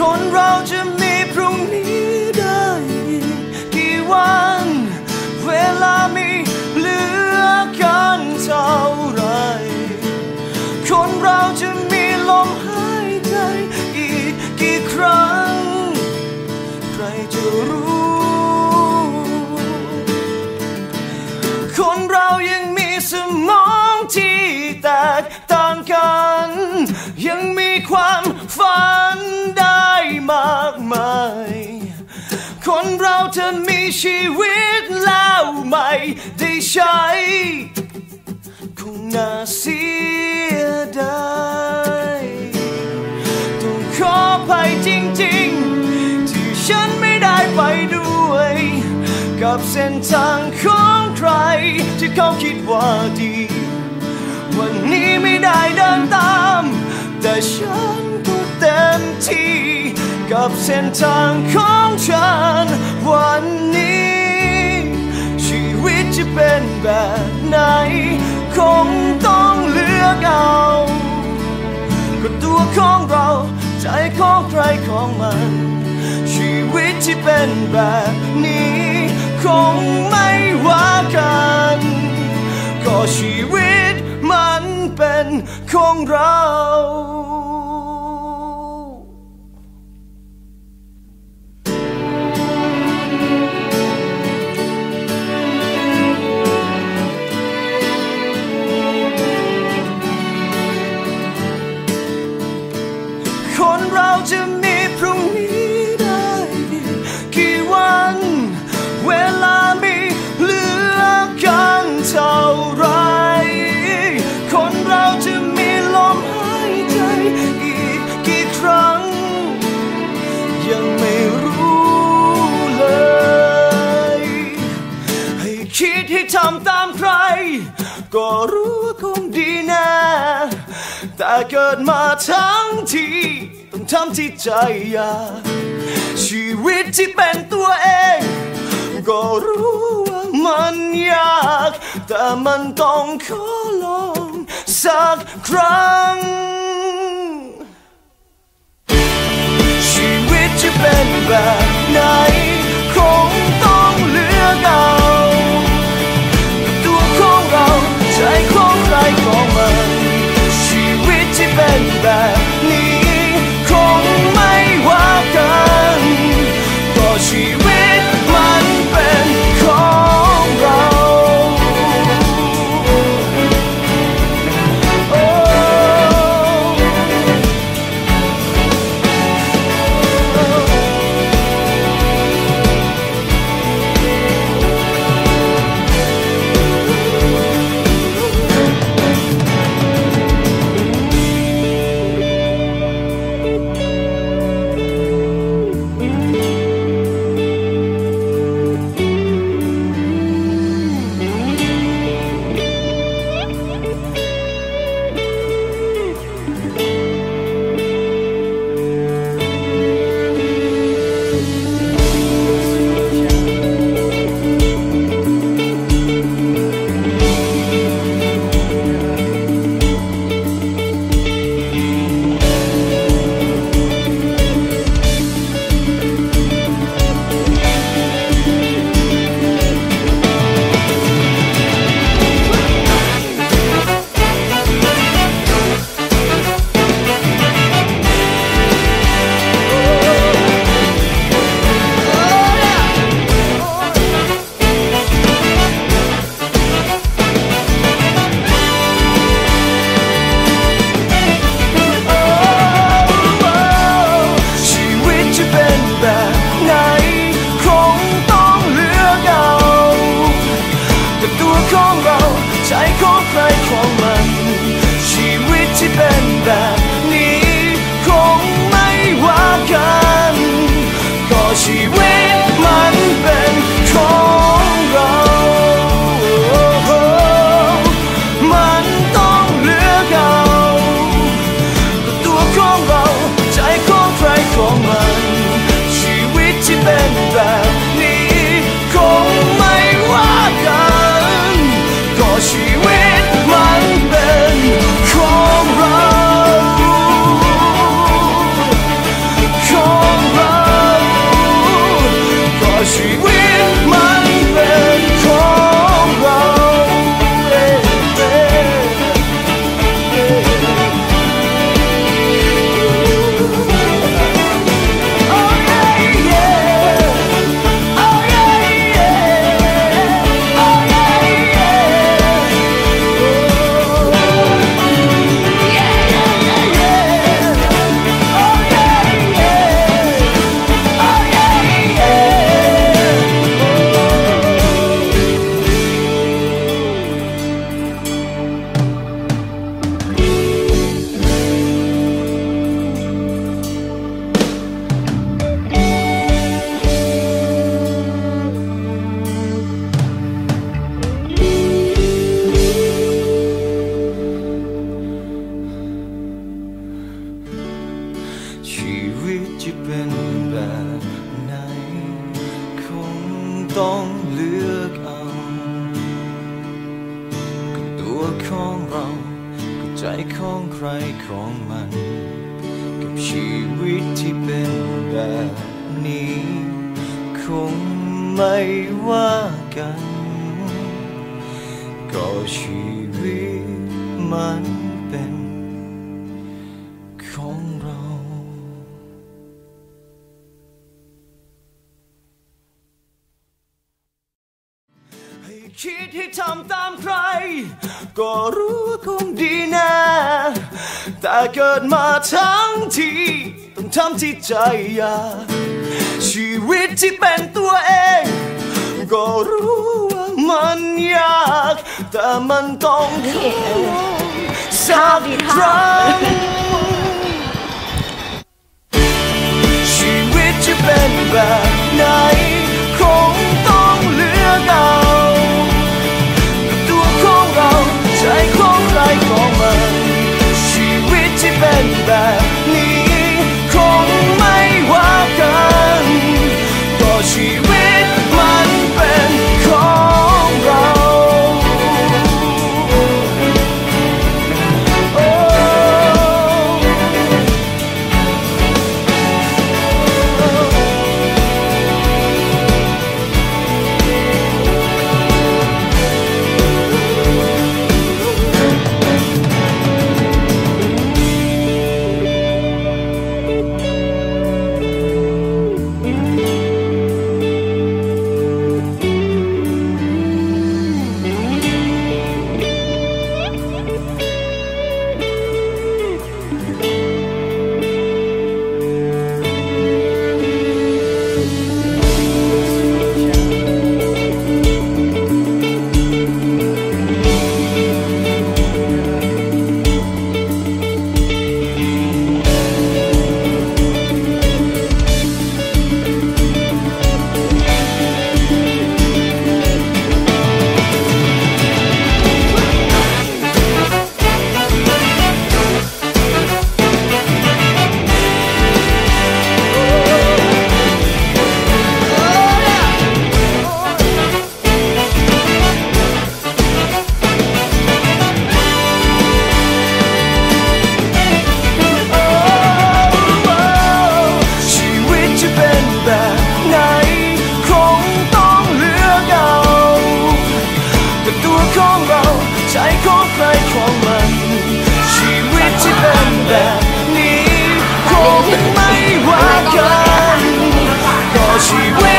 คนเราจะ เราจะมีชีวิตแล้วไม่ได้ใช้คงน่าเสียดายต้องขออภัยจริงๆ ที่ฉันไม่ได้ไปด้วย กับเส้นทางของใคร ที่เขาคิดว่าดี วันนี้ไม่ได้เดินตาม แต่ฉันก็เต็มที่ กับเส้นทางของฉัน วันนี้ ชีวิตจะเป็นแบบไหน คงต้องเลือกเอาก็ตัวของเรา ใจของใครของมัน ชีวิตที่เป็นแบบนี้ คงไม่ว่ากัน ก็ชีวิตมันเป็นของเรา เราจะมีพรุ่งนี้ได้อีกกี่วัน เวลามีเหลือกันเท่าไร คนเราจะมีลมหายใจอีกกี่ครั้ง ยังไม่รู้เลย ให้คิดให้ทำตามใคร ก็รู้คงดีแนะแต่เกิดมาทั้งที ทำที่ใจอยากชีวิตที่เป็นตัวเอง ก็รู้ว่ามันยาก แต่มันต้องขอลองสักครั้ง ชีวิตจะเป็นแบบไหน viven ชีวิตจะเป็นแบบไหน คงต้องเลือกเอาก็ตัวของเราก็ใจของใครของมัน กับชีวิตที่เป็นแบบนี้ คงไม่ว่ากัน ก็ชีวิตมันเป็น คิดให้ทำตามใคร ก็รู้คงดีแนะแต่เกิดมาทั้งทีต้องทำที่ใจอยากชีวิตที่เป็นตัวเอง ก็รู้ว่ามันยาก แต่มันต้องทำสักครั้งชีวิตจะเป็นแบบไหน คงต้องเลือกเอา สาของมัน ชีวิตที่เป็นแบบนี้คงไม่ว่ากันต่ชีวิต